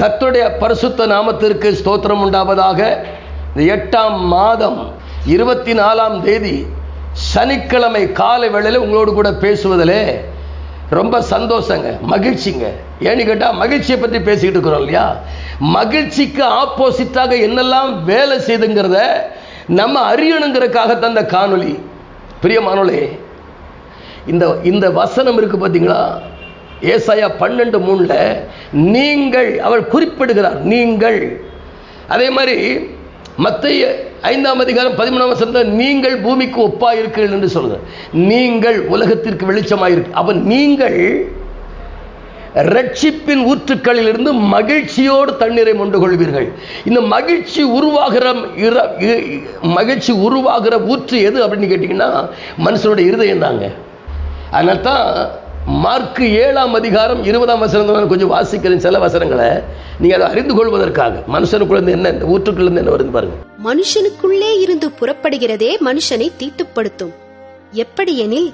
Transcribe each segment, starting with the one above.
கத்துடைய பரிசுத்த நாமத்திற்கு ஸ்தோத்திரம் உண்டாவதாக. இந்த எட்டாம் மாதம் இருபத்தி நாலாம் தேதி சனிக்கிழமை காலை வேளையில் உங்களோடு கூட பேசுவதிலே ரொம்ப சந்தோஷங்க மகிழ்ச்சிங்க. ஏன்னு கேட்டால் மகிழ்ச்சியை பற்றி பேசிக்கிட்டு இருக்கிறோம் இல்லையா? மகிழ்ச்சிக்கு ஆப்போசிட்டாக என்னெல்லாம் வேலை செய்துங்கிறத நம்ம அறியணுங்கிறதுக்காக தந்த காணொளி. பிரியமானோலே இந்த இந்த வசனம் இருக்கு பார்த்தீங்களா ஏசாயா பன்னெண்டு மூணுல நீங்கள் அவர் குறிப்பிடுகிறார் நீங்கள். அதே மாதிரி மத்திய ஐந்தாம் அதிகாரம் பதிமூணாம் வசனத்தில் நீங்கள் பூமிக்கு ஒப்பா இருக்கிறீர்கள் என்று சொல்லுங்க நீங்கள் உலகத்திற்கு வெளிச்சமாக இருக்கு அவன் நீங்கள் ரட்சிப்பின் ஊற்றுக்களிலிருந்து மகிழ்ச்சியோடு தண்ணீரை மொண்டு கொள்வீர்கள். இந்த மகிழ்ச்சி உருவாகிற இ- மகிழ்ச்சி உருவாகிற ஊற்று எது அப்படின்னு கேட்டிங்கன்னா மனுஷனுடைய இருதயம் தாங்க. அதனால தான் மார்க்கு ஏழாம் அதிகாரம் இருபதாம் வசனம் நான் கொஞ்சம் வாசிக்கிறேன் சில வசனங்களை. நீங்கள் அதை அறிந்து கொள்வதற்காக. மனுஷனுக்குள்ள என்ன இந்த ஊற்றுக்குள்ள என்ன வருது பாருங்க. மனுஷனுக்குள்ளே இருந்து புறப்படுகிறதே மனுஷனை தீட்டுப்படுத்தும். எப்படியெனில்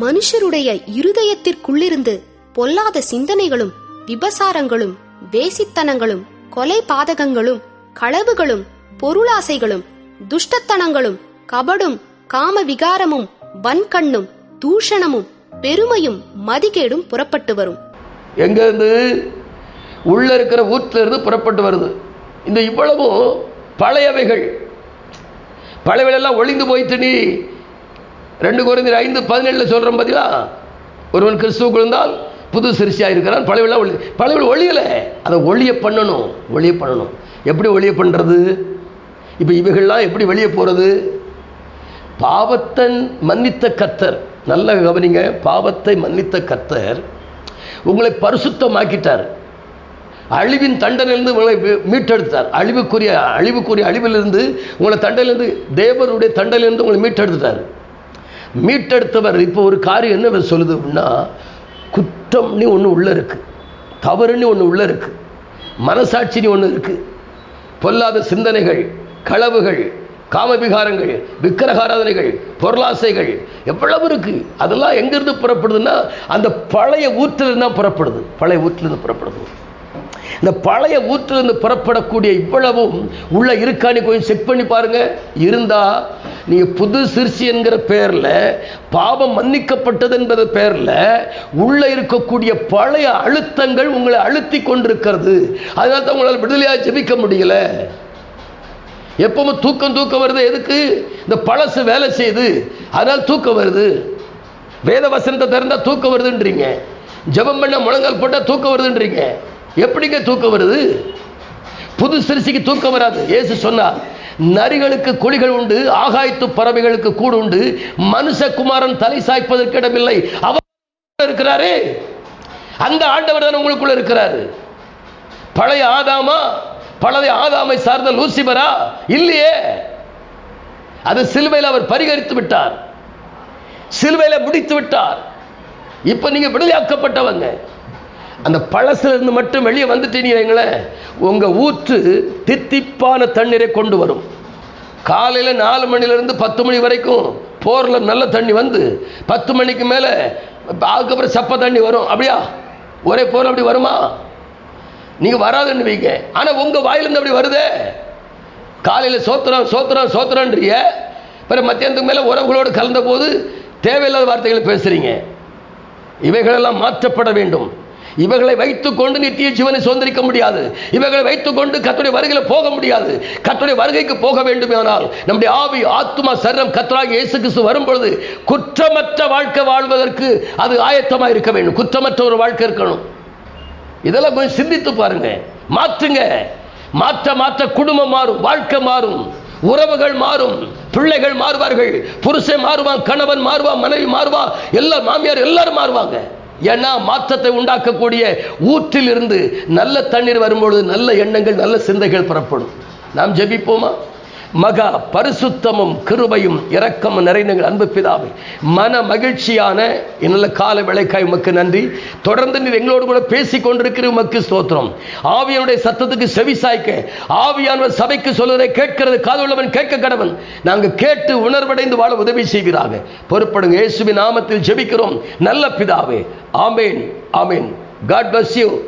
மனுஷருடைய இருதயத்திற்குள்ளிருந்து பொல்லாத சிந்தனைகளும் விபசாரங்களும் வேசித்தனங்களும் கொலை பாதகங்களும் களவுகளும் பொருளாசைகளும் துஷ்டத்தனங்களும் கபடும் காம விகாரமும் வன்கண்ணும் தூஷணமும் பெருமையும் மதிகேடும் புறப்பட்டு வரும். எங்கேருந்து? உள்ள இருக்கிற ஊற்றுல இருந்து புறப்பட்டு வருது. இந்த இவ்வளவும் பழையவைகள். பழையவைகளெல்லாம் ஒளிந்து போயிட்டு நீ ரெண்டு குறைந்த ஐந்து பதினேழில் சொல்கிறோம் பார்த்தீங்களா ஒருவன் கிறிஸ்துவுக்கு இருந்தால் புது சிறுசியாக இருக்கிறான். பழையவெல்லாம் ஒளி பழையவள் ஒளியலை. அதை ஒளிய பண்ணணும். ஒளிய பண்ணணும். எப்படி ஒளிய பண்ணுறது இப்போ இவைகள்லாம் எப்படி வெளியே போகிறது பாவத்தன் மன்னித்த கத்தர். நல்ல கவனிங்க பாவத்தை மன்னித்த கத்தர் உங்களை பரிசுத்தமாக்கிட்டார். அழிவின் தண்டனையிலிருந்து உங்களை மீட்டெடுத்தார். அழிவுக்குரிய அழிவுக்குரிய அழிவிலிருந்து உங்களை தண்டனையிலிருந்து தேவருடைய தண்டனையிலிருந்து உங்களை மீட்டெடுத்துட்டார். மீட்டெடுத்தவர் இப்போ ஒரு காரியம் என்ன சொல்லுது அப்படின்னா குற்றம்னு ஒன்று உள்ளே இருக்குது தவறுன்னு ஒன்று உள்ளே இருக்குது மனசாட்சின்னு ஒன்று இருக்குது பொல்லாத சிந்தனைகள் களவுகள் காமபிகாரங்கள் விக்கிரகாராதனைகள் பொருளாசைகள் எவ்வளவு இருக்கு? அதெல்லாம் எங்கிருந்து புறப்படுதுன்னா அந்த பழைய ஊற்றிலிருந்து தான் புறப்படுது. பழைய ஊற்றிலிருந்து புறப்படுது. இந்த பழைய ஊற்றிலிருந்து புறப்படக்கூடிய இவ்வளவும் உள்ள இருக்கான்னு கொஞ்சம் செக் பண்ணி பாருங்க. இருந்தா நீங்க புது சிறுசி என்கிற பெயர்ல பாவம் மன்னிக்கப்பட்டது என்பது பெயர்ல உள்ள இருக்கக்கூடிய பழைய அழுத்தங்கள் உங்களை அழுத்தி கொண்டிருக்கிறது. அதனால தான் உங்களால் விடுதலையாக ஜெபிக்க முடியல. எப்பவும் தூக்கம் தூக்கம் வருது. எதுக்கு? இந்த பழசு வேலை செய்யுது. அதனால் தூக்கம் வருது. வேத வசனத்தை திறந்தா தூக்கம் வருதுன்றீங்க. ஜெபம் பண்ண முழங்கால் போட்டால் தூக்கம் வருதுன்றீங்க. எப்படிங்க தூக்கம் வருது? புது சிறுசிக்கு தூக்கம் வராது. இயேசு சொன்னார் நரிகளுக்கு குழிகள் உண்டு ஆகாயத்து பறவைகளுக்கு கூடு உண்டு மனுஷகுமாரன் தலை சாய்ப்பதற்கு இடமில்லை. அவர் இருக்கிறாரே. அந்த ஆண்டவர் தான் உங்களுக்குள்ள இருக்கிறாரு. பழைய ஆதாமா பழைய ஆதாமை சார்ந்த லூசிபரா? இல்லையே. அது சிலுவையில் அவர் பரிகரித்து விட்டார். சிலுவையில் முடித்து விட்டார். இப்போ நீங்கள் விடுதலையாக்கப்பட்டவங்க. அந்த பழசிலிருந்து மட்டும் வெளியே வந்துட்டீங்க வைங்களேன் உங்க ஊற்று தித்திப்பான தண்ணீரை கொண்டு வரும். காலையில் நாலு மணிலேருந்து பத்து மணி வரைக்கும் போரில் நல்ல தண்ணி வந்து பத்து மணிக்கு மேலே அதுக்கப்புறம் சப்ப தண்ணி வரும். அப்படியா? ஒரே போர் அப்படி வருமா? நீங்கள் வராதுன்னு வைங்க. ஆனால் உங்கள் வாயிலிருந்து அப்படி வருதே. காலையில் சோத்திரம் சோத்திரம் சோத்திரன்றிய பிறகு மத்தியானத்துக்கு மேலே உறவுகளோடு கலந்த போது தேவையில்லாத வார்த்தைகளை பேசுகிறீங்க இவைகளெல்லாம் மாற்றப்பட வேண்டும். இவைகளை வைத்துக்கொண்டு நித்திய ஜீவனை சுதந்திரிக்க முடியாது. இவைகளை வைத்துக்கொண்டு கத்துடைய வருகையில் போக முடியாது. கத்துடைய வருகைக்கு போக வேண்டுமானால் நம்முடைய ஆவி ஆத்மா சரீரம் கத்தராக இயேசு கிறிஸ்து வரும்பொழுது குற்றமற்ற வாழ்க்கை வாழ்வதற்கு அது ஆயத்தமாக இருக்க வேண்டும். குற்றமற்ற ஒரு வாழ்க்கை இருக்கணும். இதெல்லாம் கொஞ்சம் சிந்தித்து பாருங்க. மாற்றுங்க. மாற்ற மாற்ற குடும்பம் மாறும் வாழ்க்கை மாறும் உறவுகள் மாறும் பிள்ளைகள் மாறுவார்கள் புருஷன் மாறுவான் கணவன் மாறுவான் மனைவி மாறுவா எல்லா மாமியார் எல்லாரும் மாறுவாங்க. ஏன்னா மாற்றத்தை உண்டாக்கக்கூடிய ஊற்றில் இருந்து நல்ல தண்ணீர் வரும்பொழுது நல்ல எண்ணங்கள் நல்ல சிந்தைகள் புறப்படும். நாம் ஜெபிப்போமா? மகா பரிசுத்தமும் கிருபையும் இரக்கமும் நிறைந்த அன்பு பிதாவை. மன மகிழ்ச்சியான நல்ல கால விளைக்காய் உமக்கு நன்றி. தொடர்ந்து நீர் எங்களோடு கூட பேசிக் கொண்டிருக்கிற உமக்கு ஸ்தோத்திரம். ஆவியனுடைய சத்தத்துக்கு செவி சாய்க்க ஆவியானவர் சபைக்கு சொல்வதை கேட்கிறது காதுள்ளவன் கேட்க கடவன். நாங்கள் கேட்டு உணர்வடைந்து வாழ உதவி செய்கிறாங்க பொறுப்படுங்க இயேசுவின் நாமத்தில் ஜெபிக்கிறோம். நல்ல பிதாவே. ஆமேன் ஆமேன். God bless you